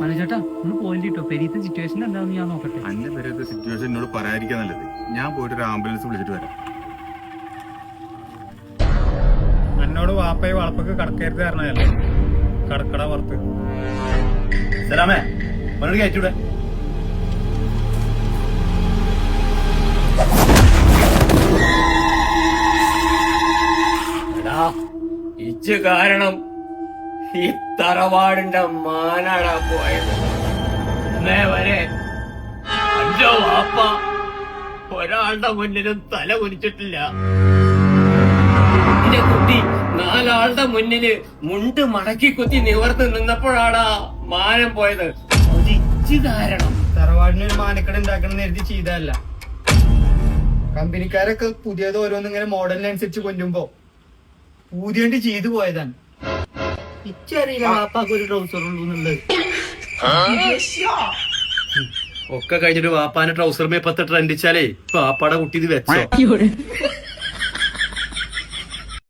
മനുചേട്ടാ ഒന്ന് പോയിന്റ് കിട്ടോ. പെരീത്തെ സിറ്റുവേഷൻ എന്താണെന്ന് ഞാൻ നോക്കട്ടെ. അന്റെ പേരത്തെ സിറ്റുവേഷൻ എന്നോട് പറയാതിരിക്കാൻ നല്ലത്. ഞാൻ പോയിട്ട് ഒരു ആംബുലൻസ് വിളിച്ചിട്ട് വരാം. എന്നോട് വാപ്പയെ വളപ്പൊക്കെ കടക്കരുത് പറഞ്ഞതല്ലേ? കടക്കട പുറത്ത്. സലാമേ കയറ്റൂടെ ഇച്ച് കാരണം ഈ തറവാടിന്റെ മാനാടാ പോയത്. ഇന്നേ വരെ. അഞ്ചോ വാപ്പ. ഒരാളുടെ മുന്നിലും തല കുനിച്ചിട്ടില്ല. എന്റെ കുട്ടി നാലാളുടെ മുന്നിൽ മുണ്ട് മടക്കി കുത്തി നിവർത്ത് നിന്നപ്പോഴാടാ മാനം പോയത്. ധാരണം തറവാടിനൊരു കാരണം തറവാടിന് ഒരു മാനക്കട ഉണ്ടാക്കണം എഴുതി ചെയ്തതല്ല. കമ്പനിക്കാരൊക്കെ പുതിയത് ഓരോന്നിങ്ങനെ മോഡലിനനുസരിച്ച് കൊല്ലുമ്പോ പൂതിയണ്ട് ചെയ്തു പോയതാണ്. ഇച്ചറിയില്ല വാപ്പാക്ക് ഒരു ട്രൗസർ ഒക്കെ കഴിഞ്ഞിട്ട് വാപ്പാന്റെ ട്രൗസർ മേപ്പത്തെ പത്ത് ട്രെൻഡിച്ചാലേ വാപ്പാടെ കുട്ടി ഇത് വെച്ചോ.